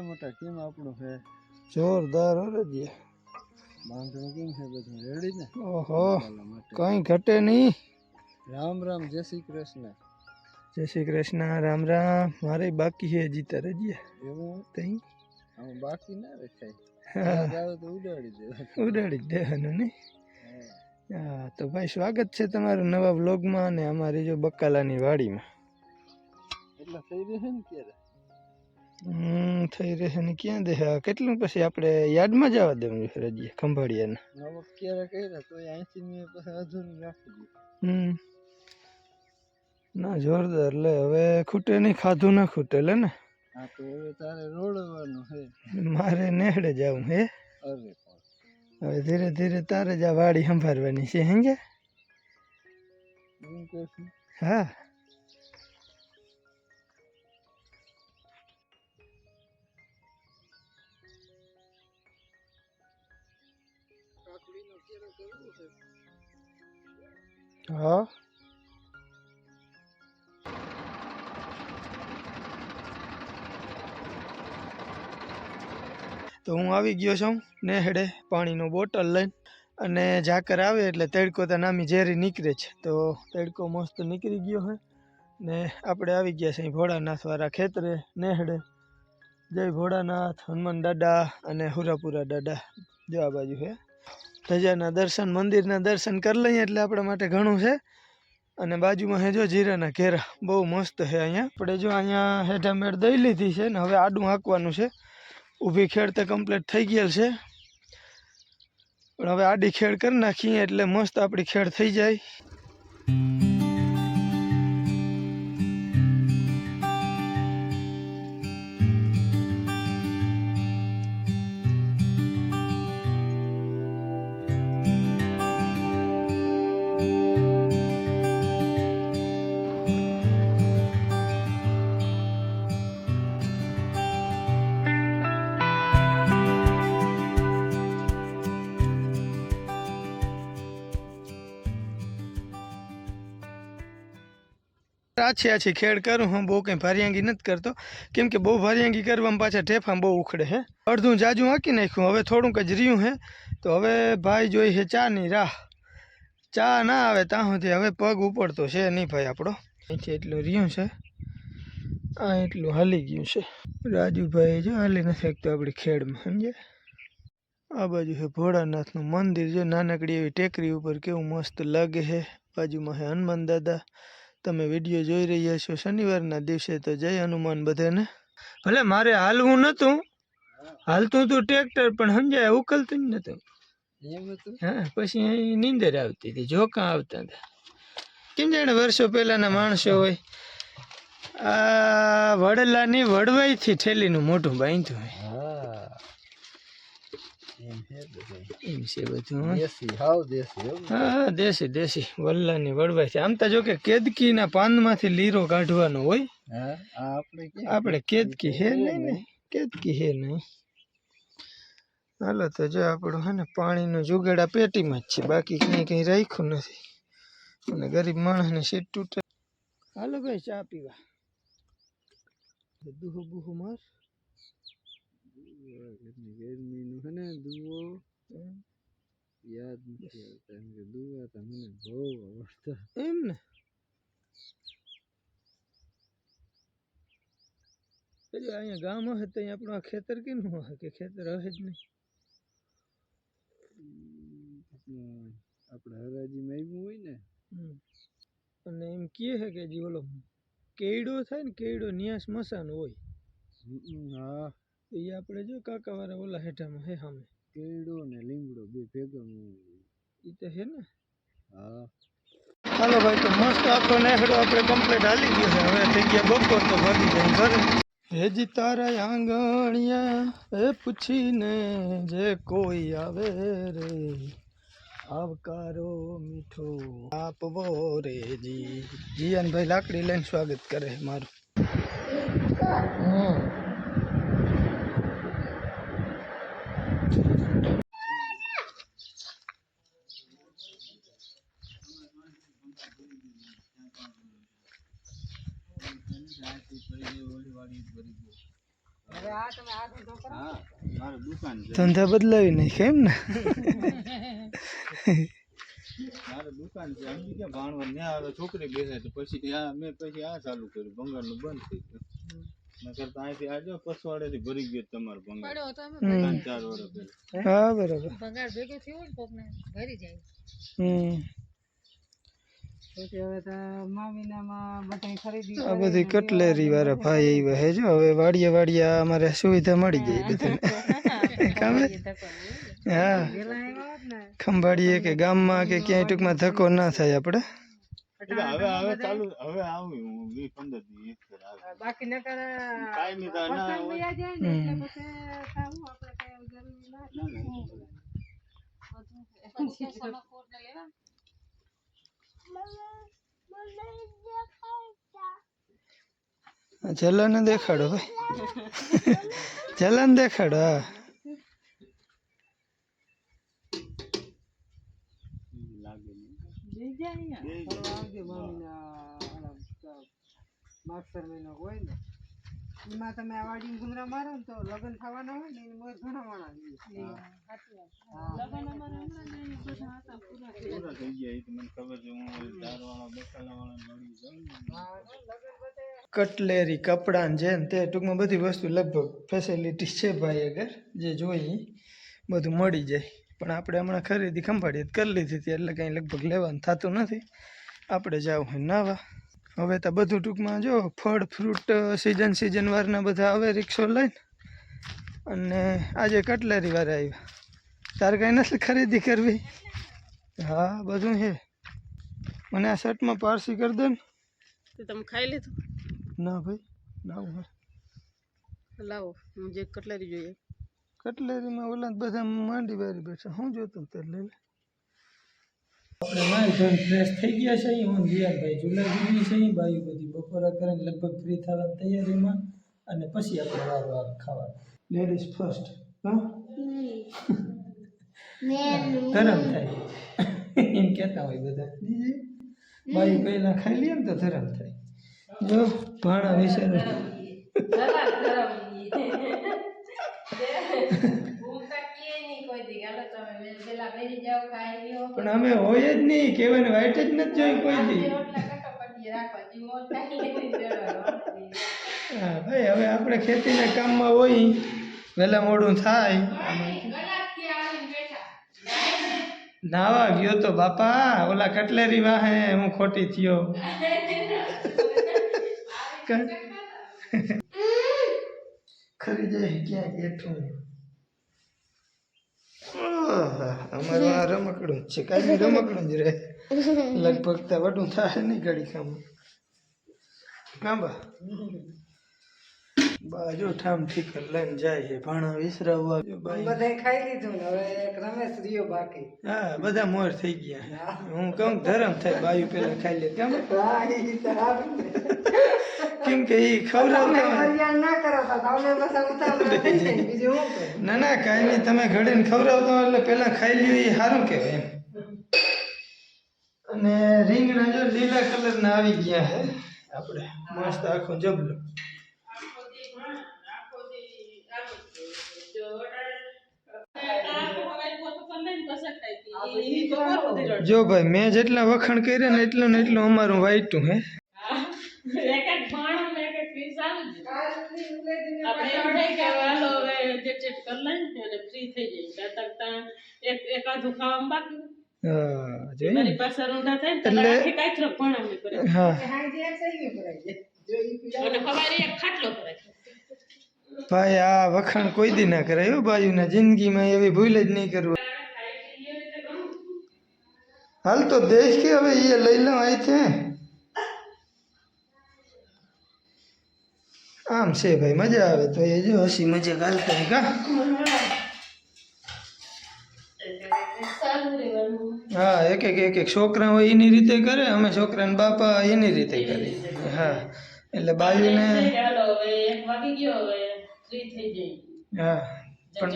મોટા કેમ આપણું છે? જોરદાર હો રજી. બાંધણું કેમ છે બધું રેડી ને? ઓહો કઈ ઘટે નહીં. રામ રામ જય શ્રી કૃષ્ણ. જય શ્રી કૃષ્ણ રામ રામ. મારે બાકી છે જીતા રજી. એવું? તઈ? આમ બાકી ના રખાય. તો ઉડાડી દે. ઉડાડી જ દેવાનું નહીં હા. તો ભાઈ સ્વાગત છે તમારું નવા વ્લોગમાં અને અમારી જો બકાલાની વાડીમાં. એટલે થઈ રહે ને ક્યારે હમ થઈ રહેશે. ને ક્યાં દે કેટલું પછી આપણે યાદમાં જવા દેવું છે રજી ખંભાળિયાને. નવો ક્યારે કર્યા તો અહીંથી મેં પછી અધૂરું રાખી હમ. ના જોરદાર. લે હવે ખૂટે નહીં ખાધું ના ખૂટે. લે ને. હા તો હવે તારે રોડવાનું હે મારે નેહડે જવું હે? અરે હવે ધીરે ધીરે તારે જ આ વાડી સંભાળવાની છે હેંગે? હા. હા? તો હું આવી ગયો છું નેહડે પાણીનો બોટલ લઈને. અને ઝાકર આવે એટલે તડકો તો નામી ઝેરી નીકળે છે. તો તડકો મસ્ત નીકળી ગયો હોય ને આપણે આવી ગયા છીએ ભોળાનાથવાળા ખેતરે નેહડે જય ભોળાનાથ, હનુમાન દાદા અને હુરાપુરા દાદા. જો બાજુ છે ધજાના દર્શન, મંદિરના દર્શન કરી લઈએ એટલે આપણા માટે ઘણું છે. અને બાજુમાં હે જો જીરાના ઘેરા. બહુ મસ્ત છે અહીંયા. આપણે જો અહીંયા હેઠા દઈ લીધી છે ને હવે આડું હાંકવાનું છે. ઊભી ખેડ તો કમ્પ્લીટ થઈ ગયેલ છે. પણ હવે આડી ખેડ કરી નાખીએ એટલે મસ્ત આપણી ખેડ થઈ જાય. આછી આછી ખેડ કરું, હું બહુ કંઈ ભારિયાંગી નથી કરતો. કેમ કે બહુ ભારિયાંગી કરવામાં પાછા ઠેફા બહુ ઉખડે છે અડધું જાજુ હાંકી નાખ્યું, હવે થોડુંક જ રહ્યું છે તો હવે ભાઈ જોઈ છે ચાની રાહ. ચા ના આવે ત્યાં સુધી હવે પગ ઉપડતો છે નહીં ભાઈ આપણો. અહીંથી એટલું રહ્યું છે. આ એટલું હાલી ગયું છે. રાજુભાઈ જો હાલી નથી શકતો આપણી ખેડમાં સમજે આ બાજુ છે ભોળાનાથનું મંદિર, જો નાનકડી એવી ટેકરી ઉપર કેવું મસ્ત લાગે છે બાજુમાં છે હનુમાન દાદા. તમે વીડિયો જોઈ રહ્યા છો શનિવારના દિવસે તો જય હનુમાન બધાને. ભલે મારે હાલવું નહોતું હાલતું હતું ટ્રેક્ટર પણ સમજાય ઉકલતું જ નહોતું હા પછી અહીં નીંદર આવતી હતી જોકા આવતા હતા. કેમ જાણે વર્ષો પહેલાના માણસો હોય. આ વડલાની વડવાઈથી ઠેલીનું મોઢું બાંધ્યું હોય. એમ છે બધું. છે હો. દેશી દેશી વલ્લાની વડવાઈથી આમ તો જો કે કેદકીના પાનમાંથી લીરો કાઢવાનો હોય. આ આપણે કેદકી હે નહીં ને? કેદકી હે નહીં. હાલો તો જો આપણું હે ને પાણીનું જુગાડા પેટીમાં જ છે. બાકી કંઈ કંઈ રાખ્યું નથી. અને ગરીબ માણસને સીટ તૂટે. હાલો ભાઈ ચા પીવા. દુહુ બુહુ માર. ગરમીનું છે ને દુવો યાદ નથી આવતા એમ કે દુવા તો મને બહુ આવડતા એમ ને પેલું અહીંયા ગામ હશે તો અહીંયા આપણું આ ખેતર કેનું હશે કે ખેતર હશે જ નહીં હમ, આપણે હરાજીમાં આવ્યું હોય ને હમ. અને એમ કહે છે કે જે ઓલો કેયડો થાય ને કેયડો ન્યા સ્મશાન હોય હમ, હા તો એ આપણે જો કાકાવાળા ઓલા હેઠામાં હે સામે. કેળો ને લીમડો બે ભેગા એ તો હે ને? હા. હાલો ભાઈ તો મસ્ત આખો નેહડો આપણે કમ્પ્લીટ હાલી ગયો છે. હવે થઈ ગયા બપોર તો ભાગી જાય ઘરે. હેજી તારા આંગણિયા એ પૂછીને જે કોઈ આવે રે. આવકારો મીઠો આપવો રે જી. જીયાનભાઈ લાકડી લઈને સ્વાગત કરે મારું. હમ. ધંધા બદલાવી નાખે એમ ને? મારી દુકાન છે સમજી ગયા ભાણવા ન્યા આવે છોકરી બેસે તો પછી આ મેં પછી આ ચાલુ કર્યું ભંગારનું બંધ થઈ ગયું. નકર તો અહીંથી આજો પસવાડેથી ભરી ગયો તમારો ભંગાર. ત્રણ ચાર વર્ષ પહેલા હા બરાબર. પગાર ભેગો થયો ને કોકને ભરી જાય. હમ પછી હવે તો મામીનામાં બધા ખરીદી આ બધી કટલેરી વાળા ભાઈ આવ્યા હે જો હવે વાડિયા વાડિયા અમારે સુવિધા મળી જાય બધાને. કામે હા? ખંભાળીએ કે ગામમાં કે ક્યાંય ટૂંકમાં ધક્કો ના થાય આપણે. હવે હવે ચાલુ હવે આવી હું વીસ પંદર દી એક ફેર આવી. બાકી નકર કાંઈ નહીં તો ના પસંદ હોય. વયા જાય ને એટલે પછી ખાવું આપણે કઈ જરૂરી ના જલાને દેખાડો. ભાઈ જલન દેખાડો હા. લાગે નહીં લઈ જાય અહીંયા માસ્ટર મહિનો હોય ને. એમાં તમે આ વાડી ઘુમરા મારો ને તો લગ્ન થવાના હોય ને એની મોર ઘણા વાળા પૂરા થઈ ગયા. મને ખબર છે હું દારવાળા બકાલાવાળા મળી જાઉં કટલેરી કપડાં ને છે ને તે ટૂંકમાં બધી વસ્તુ લગભગ ફેસિલિટી છે ભાઈ અગર જે જોઈએ બધું મળી જાય. પણ આપણે હમણાં ખરીદી ખંભાળીએ તો કરી લીધી હતી એટલે કંઈ લગભગ લેવાનું થતું નથી. આપણે જવું હોય નાવા. હવે તો બધું ટૂંકમાં જો ફળ ફ્રૂટ સિઝન સિઝન વારના બધા આવે રિક્ષો લઈને અને આજે કટલેરી વાળા આવ્યા. તારે કાંઈ નથી ખરીદી કરવી? હા બધું છે. મને આ શર્ટમાં પારસી કરી દે ને. તમે ખાઈ લીધું? ના ભાઈ ના હું લાવો જે કટલેરી જોઈએ. કટલેરીમાં ઓલા બધા માંડી વારી બેઠા. હું જોતો તે લઈ લે નાઈ ધોઈને ફ્રેશ થઈ ગયા છે. અહીં હું જીયાભાઈ ઝુલા જીવી છે. અહીં બાયું બધી બપોરા કરીને લગભગ ફ્રી થવાની તૈયારીમાં અને પછી આપણે વારો આવે ખાવા લેડીઝ ફર્સ્ટ હા? ધરમ થાય. એમ કહેતા હોય બધા. બાયું પહેલાં ખાઈ લઈએ ને તો ધરમ થાય. જો ભાણા વિશે પણ અમે હોય જ નહીં કહેવાય વાઈટ જ નથી જોઈ કોઈ દી. હા ભાઈ હવે આપણે ખેતીના કામમાં હોય વહેલા મોડું થાય. નાવા ગયો તો બાપા ઓલા કટલેરી વાહે હું ખોટી થયો. ખરી જાય ક્યાં આહા, અમારું આ રમકડું જ છે. કાંઈ રમકડું જ રહે. લગભગ તો વડું થાય નહીં ઘડી કામ કાંબા બાજુ ઠામ ઠીકર લઈને જાય છે ભાણા વિસરાવવા. બધા ખાઈ લીધું ને હવે એક રમેશ રહ્યો બાકી. હા બધા મોર થઈ ગયા. હું. કહું ધરમ થાય બાયું પેલા ખાઈ લે. કેમ. કેમ કે એ ખવડાવતા ના કરો? ને. ના કાંઈ નહીં તમે ઘડીને ખવડાવતા એટલે પેલા ખાઈ લ્યો એ સારું કહેવાય અને રીંગણા જો લીલા કલરના આવી ગયા હે આપણે મસ્ત આખું જબલું. જો ભાઈ મેં જેટલા વખાણ કર્યા ને એટલું ને એટલું અમારું વાઈટું હે? હા. જોયું ને? એટલે હા. હા, જે સહી કરાય છે. જો ઈ પીડા ભાઈ આ વખાણ કોઈ દી ના કરાય હો બાયુના જિંદગીમાં એવી ભૂલ જ નહીં કરવું. હાલ તો દેશ કે હવે એ લઈ લો આઈ છે આમ છે ભાઈ મજા આવે તો એ જો હસી મજાક હાલતા હોય કા હા એક એક એક એક છોકરા હોય એની રીતે કરે અમે છોકરાના બાપા એની રીતે કરીએ હા એટલે બાયુને હા પણ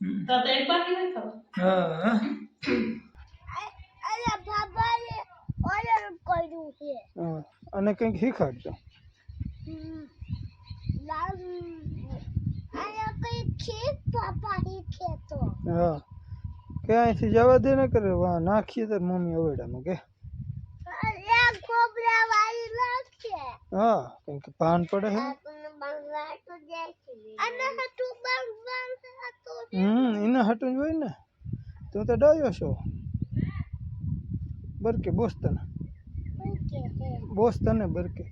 હમ. હા હા હા. અને કંઈક શીખવાડજો. હા કે અહીંથી જવા દે ને કરે વાહ નાખીએ તાર મમ્મી અવેડામાં કે. હા કેમ કે પાન પડે હે હમ એને હટું જ હોય ને? તું તો ડાયો છો બરકે બોસ તને બોસ તને બરકે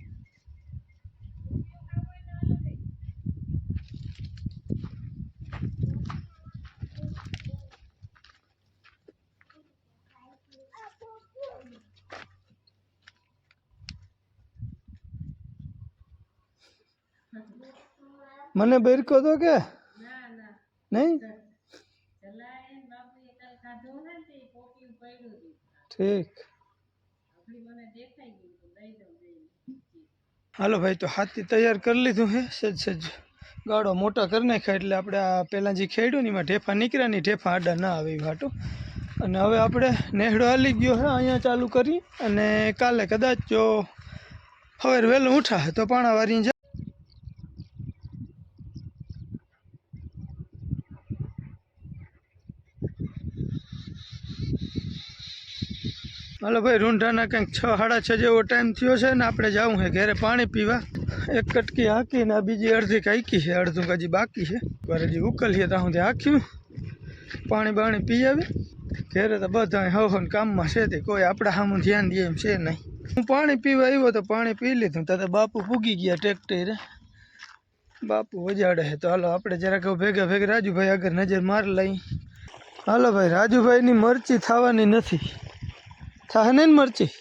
મને બરકો તો કે નહીં ઠીક. હાલો ભાઈ તો હાથી તૈયાર કરી લીધું હે સજ સજ. ગાળો મોટા કરી નાખ્યા એટલે આપણે આ પહેલાં જે ખેડ્યું ને એમાં ઢેફા નીકળ્યા ની ઢેફા આડા ના આવે એ વાટો અને હવે આપણે નેહડો હાલી ગયો હે અહીંયા ચાલુ કરી. અને કાલે કદાચ જો હવે વહેલું ઉઠા તો પાણા હાલો ભાઈ, રૂંઢાના કંઈક છ, સાડા છ જેવો ટાઈમ થયો છે ને આપણે જવું છે ઘરે પાણી પીવા. એક કટકી હાંકીને આ બીજી અડધી કાંકી છે, અડધું હજી બાકી છે. પર હજી ઉકલીએ ત્યાં સુધી હાંક્યું. પાણી બાણી પી આવી. ઘરે તો બધા હવન કામમાં છે તે, કોઈ આપણા સામું ધ્યાન દે એમ છે નહીં. હું પાણી પીવા આવ્યો તો પાણી પી લીધું, તો બાપુ પૂગી ગયા ટ્રેક્ટરે બાપુ વજાડે છે. તો હાલો, આપણે જરાક ભેગા ભેગા રાજુભાઈ આગળ નજર માર લઈ હાલો ભાઈ, રાજુભાઈની મરચી થવાની નથી. થાય નહીં મરચી?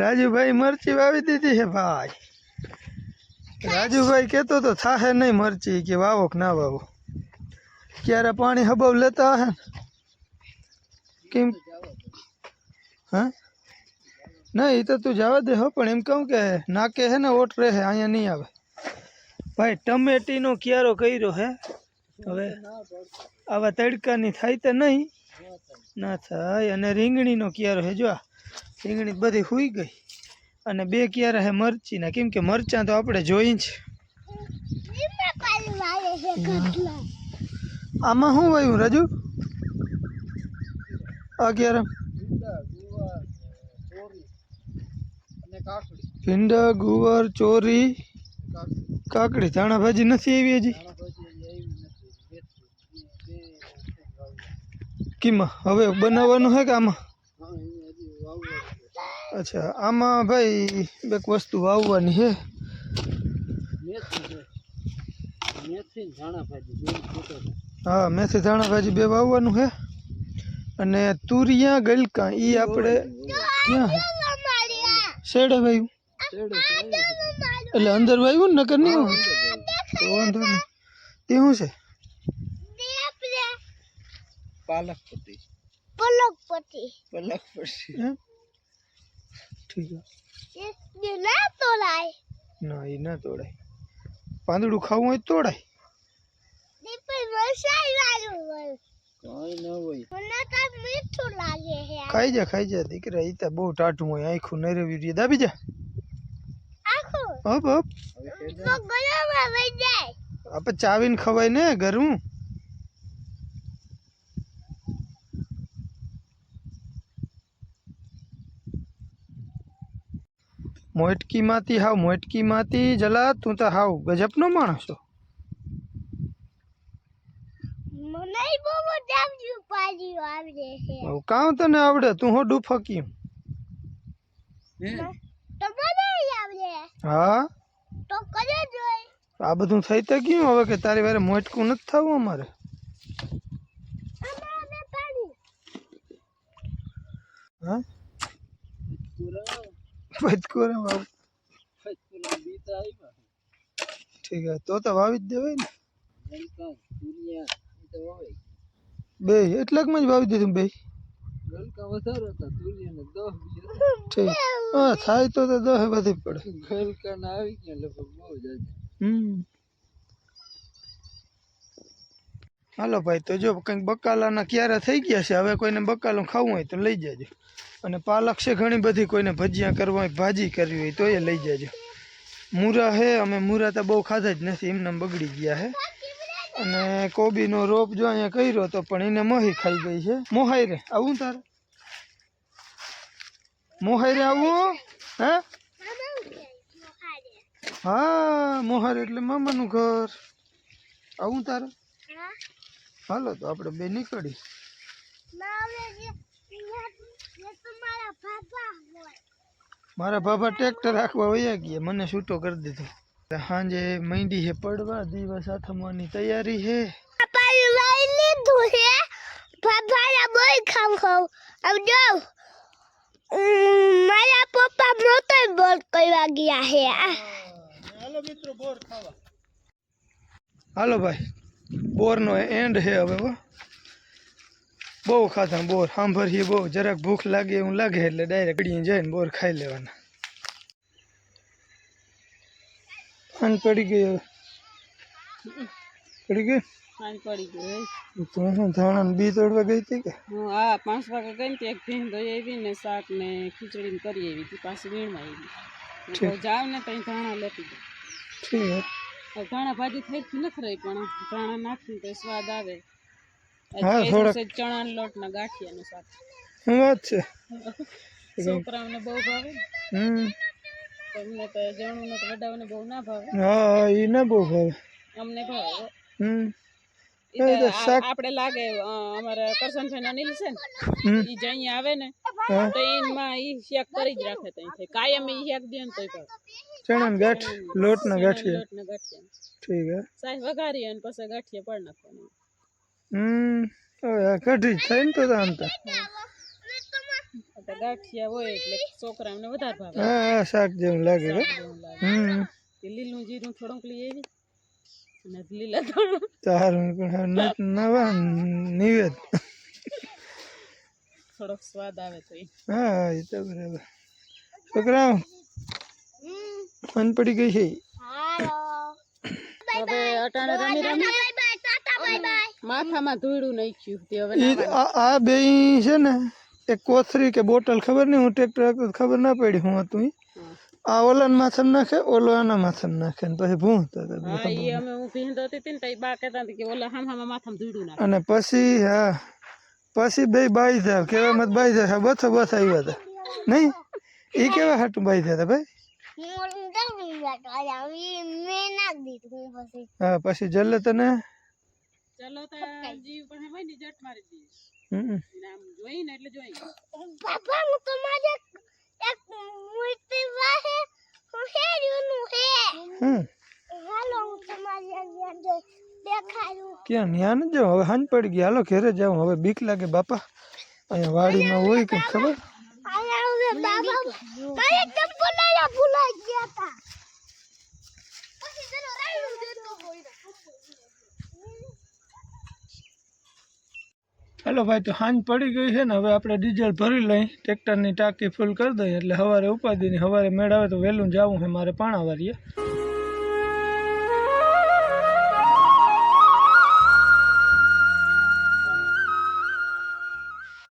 રાજુભાઈ મરચી વાવી દીધી છે ભાઈ. રાજુભાઈ કહેતો તો થાહે નહીં મરચી કે વાવો કે ના વાવો. ક્યારે પાણી હબાવ લેતા હે? કેમ? હા? ના એ તો તું જવા દે હો, પણ એમ કહું કે નાકે હે ને ઓટ રહે, અહીંયા નહીં આવે. ભાઈ, ટમેટીનો ક્યારો કર્યો હે? હવે આવા તડકાની થાય તો નહીં. ના થાય. અને રીંગણીનો ક્યારો હે જો આ. રીંગણી બધી હુઈ ગઈ. અને બે કિયારા હે મરચીના. કેમ કે મરચાં તો આપણે જોઈ જ. આમાં શું વાયું રાજુ? અગિયાર ભીંડા ગુવાર ચોરી કાકડી. ધાણા ભાજી નથી આવી હજી? કીમાં હવે બનાવવાનું છે કે આમાં? અચ્છા, આમાં ભાઈ એક વસ્તુ વાવવાની છે હા, મેથી ધાણા ભાજી બે વાવવાનું છે અને તુરિયા, ગલકા એ આપણે ક્યાં શેડે વાવ્યું એટલે અંદર વાવ્યું ને નકર નહીં વાંધો નહીં. તે શું છે? પાલક પતિ પલકપતિ પલક પતિ હે? ઠીક છે એ ના તોલાય ના એ ના તોડાય પાંદડું ખાવું હોય તો તોડાય દીપે મસાઈ વાળું હોય કઈ ન હોય મને તો મીઠું લાગે છે ખાઈ જા ખાઈ જા દીકરા એ તો બહુ ટાઢું હોય આખું નરવી રે દાબી જા આખું હપ હપ તો ગળામાં વહી જાય આપણે ચાવીને ખવાય ને ગરમ મોટકી માંથી હાવ મોટકી માંથી જલા તું તો હાવ ગજબનો માણસ છો. મને બહુ ડાબ્યું પાડ્યું આવડે છે. હવે કાં તને આવડે તું હો ડૂફકી તો મને આવડે. હા? તો કરે જોઈ આ બધું થઈ તો ગયું હવે કે તારી વારે મોટકું નથી થવું અમારે. અમારે પાણી હા? બચકો બાબુ ઠીક છે તો તો વાવી જ દેવાય ને. બે એટલાકમાં જ વાવી દીધું બે? થાય તો તો દહ બધી પડે. હમ. હાલો ભાઈ તો જો કંઈક બકાલાના ક્યારે થઈ ગયા છે હવે કોઈને બકાલું ખાવું હોય તો લઈ જાજો. અને પાલક છે ઘણી બધી કોઈને ભજીયા કરવા હોય ભાજી કરવી હોય તો એ લઈ જજો. મૂરા હે અમે મૂરા તો બહુ ખાધા જ નથી એમને બગડી ગયા હે. અને કોબીનો રોપ જો અહીંયા કર્યો તો પણ એને મોહી ખાઈ ગઈ છે. મોહાઈ રે આવું તારે? મોહાઈ રે આવું? હે? હા મોહાર એટલે મામાનું ઘર. આવું તારે? હાલો તો આપણે બે નીકળી. મારા બાબા ટ્રેક્ટર રાખવા વયા ગયા. મને છૂટો કરી દીધો. સાંજે મહેંદી હે પડવા. દિવસ આથમવાની તૈયારી હે મારા પપ્પા મોટર બોલ કરવા ગયા હે હાલો મિત્રો બોર ખાવા. હાલો ભાઈ. બોરનો એન્ડ હે હવે હો. બહુ ખાધા બોર સાંભળીએ બહુ. જરાક ભૂખ લાગે એવું લાગે એટલે ડાયરેક્ટ ગળીએ જઈને બોર ખાઈ લેવાના. પાન પડી ગયો. પડી ગયું? સાંજ પડી ગઈ તો ધાણા બી તોડવા ગઈ હતી કે? હું પાંચ વાગે ગઈ ને એક ભીન ધોઈ આવી ને શાક ને ખીચડી ને કરી આવી હતી પાછી વીણમાં આવી જાવ ને ત્યાં ધાણા લેતી ઠીક. ધાણા ભાજી થઈ નથી રહી પણ ધાણા નાખીને તો સ્વાદ આવે. હા, થોડાક. ચણા લોટ ના ગાંઠિયાનું શાક. શું વાત છે? છોકરાઓને બહુ ભાવે હમ. તમને તો જણું ને તો વડાઓને બહુ ના ભાવે. હા એ ના બહુ ભાવે. અમને ભાવે હો. હમ. ઈ તો એ તો આ- શાક- આપણે લાગે અ, અમારા કરસનભાઈ અનિલ છે ને હમ. ઈ જ અહીંયા આવે ને હા. તો એમાં ઈ શેક કરી જ રાખે ત્યાંથી કાયમ ઈ શેક દે ને તોય ભાવે. ચણાની ગાંઠ લોટના ગાંઠિયા. લોટ ને ગાંઠિયા. ઠીક હે. સાહેબ વઘારી અને પછી ગાંઠિયા પાડી નાખવાના. હમ હવે આ કઢી જ થાય ને તો આમ તો એટલે ગાંઠિયા હોય એટલે છોકરાઓને વધારે ભાવે. હા હા શાક જેવું લાગે હે એવું લાગે. હમ. કે લીલું જીરું થોડુંક લઈ આવી અને લીલા થોડું. તારું પણ હવે ન- નવા નિવેદ. થોડોક સ્વાદ આવે તો ઈ હા એ તો બરાબર. છોકરાઓ મન પડી ગઈ છે. હવે અટાણે રમી રમી. માથામાં ધૂળું નાખ્યું તે હવે આ બે છે ને એક કોથરી કે બોટલ ખબર નહીં હું ટ્રેક્ટર ખબર ના પડી હું હતું. આ ઓલા માથે નાખે ઓલો આના માથે નાખે ને પછી ભૂંતા હતા હા ઈ અમે હું ભીંડ હતી ને તો ઈ બા કહેતા હતા કે ઓલા હામ હામાં માથામાં ધોયડું નાખે. અને પછી હા પછી બે બાઈ જાવ કેવા મત બાઈ જાવ બસો બસ આવ્યા હતા. નહીં? એ કેવા હાટું બાઈ હતા ભાઈ? હા પછી જલ્લે તને ચાલો તો જીવ પાસે હોય ને જટ મારી દઈએ હમ. ને જોઈ ને એટલે જોઈ. બાપા હું તમારે એક મૂર્તિ વાહે. હું હેર્યું હે. હમ. હાલો હું તમારી અંદર દેખાડું. ક્યાં ન્યાન જો જાઉં? હવે હાંજ પડી ગઈ. હાલો ઘેરે જાઉં. હવે બીક લાગે બાપા. અહીંયા વાડીમાં હોય કે ખબર? બાબા મારે ચપ્પલ લાયા ભૂલાઈ ગયા હતા પછી ચલો રાયડું દેતો હોય હાલો ભાઈ, તો હાંજ પડી ગઈ છે ને, હવે આપણે ડીઝલ ભરી લઈ, ટ્રેક્ટરની ટાંકી ફૂલ કરી દઈએ, એટલે સવારે ઉપાદીની સવારે મેળ આવે તો વહેલું જવું છે, મારે પાણાવારીએ